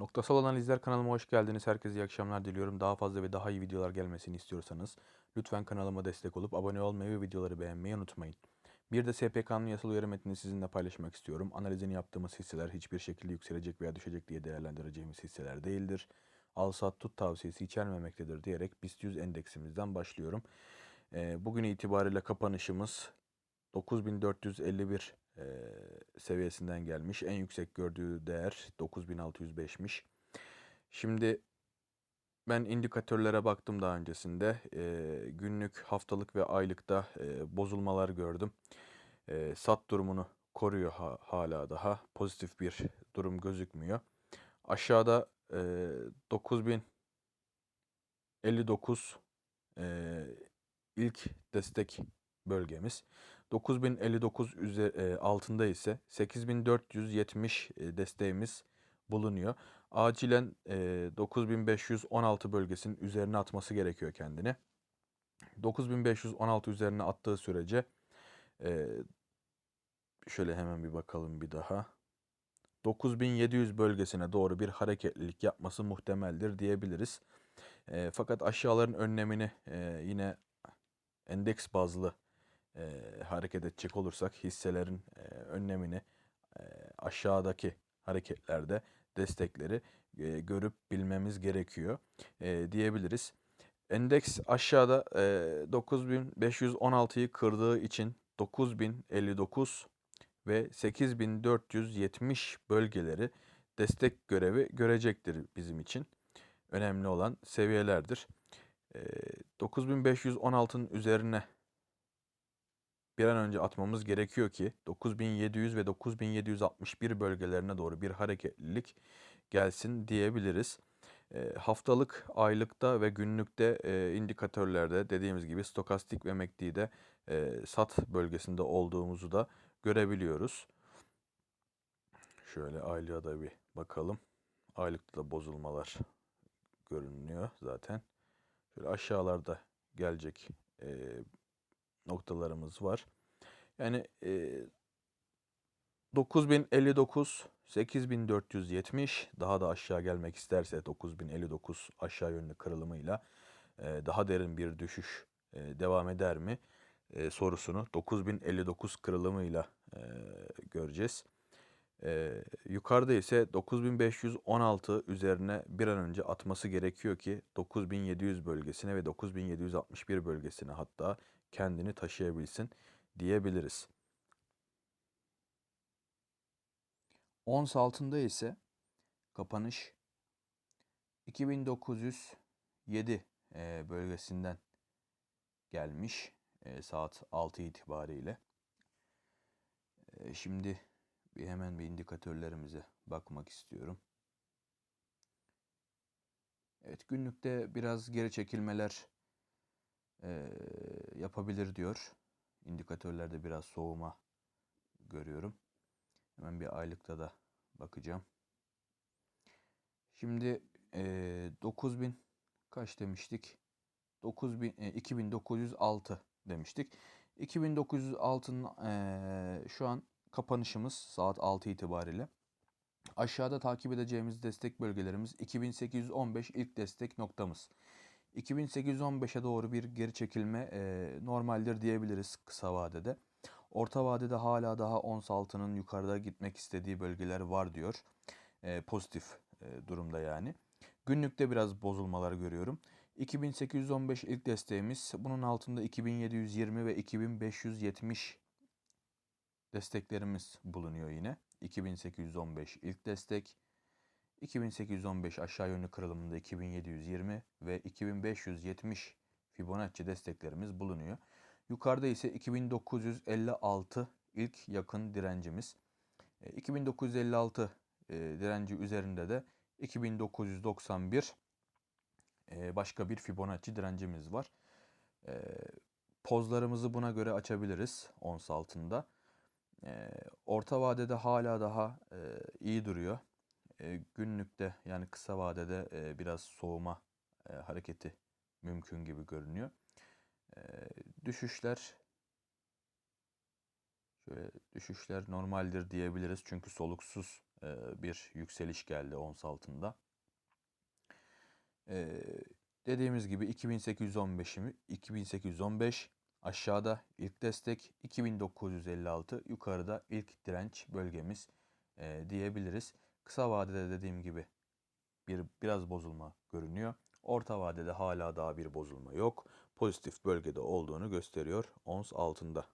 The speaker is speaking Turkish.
Noktasal Analizler kanalıma hoş geldiniz. Herkese iyi akşamlar diliyorum. Daha fazla ve daha iyi videolar gelmesini istiyorsanız lütfen kanalıma destek olup abone olmayı ve videoları beğenmeyi unutmayın. Bir de SPK'nın yasal uyarı metnini sizinle paylaşmak istiyorum. Analizini yaptığımız hisseler hiçbir şekilde yükselecek veya düşecek diye değerlendireceğimiz hisseler değildir. Al sat tut tavsiyesi içermemektedir diyerek BIST 100 endeksimizden başlıyorum. Bugün itibariyle kapanışımız 9451 e, seviyesinden gelmiş. En yüksek gördüğü değer 9605'miş. Şimdi ben indikatörlere baktım daha öncesinde. E, günlük, haftalık ve aylıkta e, bozulmalar gördüm. E, sat durumunu koruyor ha- hala daha. Pozitif bir durum gözükmüyor. Aşağıda e, 9059 e, ilk destek bölgemiz. 9059 üze- e, altında ise 8470 e, desteğimiz bulunuyor. Acilen e, 9516 bölgesinin üzerine atması gerekiyor kendini. 9516 üzerine attığı sürece e, şöyle hemen bir bakalım bir daha. 9700 bölgesine doğru bir hareketlilik yapması muhtemeldir diyebiliriz. E, fakat aşağıların önlemini e, yine endeks bazlı e, hareket edecek olursak hisselerin e, önlemini e, aşağıdaki hareketlerde destekleri e, görüp bilmemiz gerekiyor e, diyebiliriz. Endeks aşağıda e, 9516'yı kırdığı için 9059 ve 8470 bölgeleri destek görevi görecektir bizim için. Önemli olan seviyelerdir. E, 9516'nın üzerine bir an önce atmamız gerekiyor ki 9700 ve 9761 bölgelerine doğru bir hareketlilik gelsin diyebiliriz. E, haftalık, aylıkta ve günlükte e, indikatörlerde dediğimiz gibi stokastik ve MACD'de e, sat bölgesinde olduğumuzu da görebiliyoruz. Şöyle aylığa da bir bakalım. Aylıkta da bozulmalar görünüyor zaten. Şöyle aşağılarda gelecek e, noktalarımız var. Yani e, 9059, 8470 daha da aşağı gelmek isterse 9059 aşağı yönlü kırılımıyla e, daha derin bir düşüş e, devam eder mi e, sorusunu 9059 kırılımıyla e, göreceğiz. E, yukarıda ise 9516 üzerine bir an önce atması gerekiyor ki 9700 bölgesine ve 9761 bölgesine hatta kendini taşıyabilsin diyebiliriz. Ons altında ise kapanış 2907 e, bölgesinden gelmiş e, saat 6 itibariyle. E, Şimdi bir hemen bir indikatörlerimize bakmak istiyorum. Evet günlükte biraz geri çekilmeler e, yapabilir diyor. İndikatörlerde biraz soğuma görüyorum. Hemen bir aylıkta da bakacağım. Şimdi e, 9000 kaç demiştik? 9000 e, 2906 demiştik. 2906'nın e, şu an kapanışımız saat 6 itibariyle. Aşağıda takip edeceğimiz destek bölgelerimiz 2815 ilk destek noktamız. 2815'e doğru bir geri çekilme e, normaldir diyebiliriz kısa vadede. Orta vadede hala daha ons altının yukarıda gitmek istediği bölgeler var diyor. E, pozitif e, durumda yani. Günlükte biraz bozulmalar görüyorum. 2815 ilk desteğimiz. Bunun altında 2720 ve 2570 desteklerimiz bulunuyor yine. 2815 ilk destek. 2815 aşağı yönlü kırılımında 2720 ve 2570 Fibonacci desteklerimiz bulunuyor. Yukarıda ise 2956 ilk yakın direncimiz. E, 2956 e, direnci üzerinde de 2991 e, başka bir Fibonacci direncimiz var. E, pozlarımızı buna göre açabiliriz ons altında. E, orta vadede hala daha e, iyi duruyor. E, günlükte yani kısa vadede e, biraz soğuma e, hareketi mümkün gibi görünüyor. E, düşüşler şöyle düşüşler normaldir diyebiliriz. Çünkü soluksuz e, bir yükseliş geldi ons altında. E, dediğimiz gibi 2815 mi 2815 aşağıda ilk destek 2956 yukarıda ilk direnç bölgemiz e, diyebiliriz. Kısa vadede dediğim gibi bir biraz bozulma görünüyor. Orta vadede hala daha bir bozulma yok. Pozitif bölgede olduğunu gösteriyor ons altında.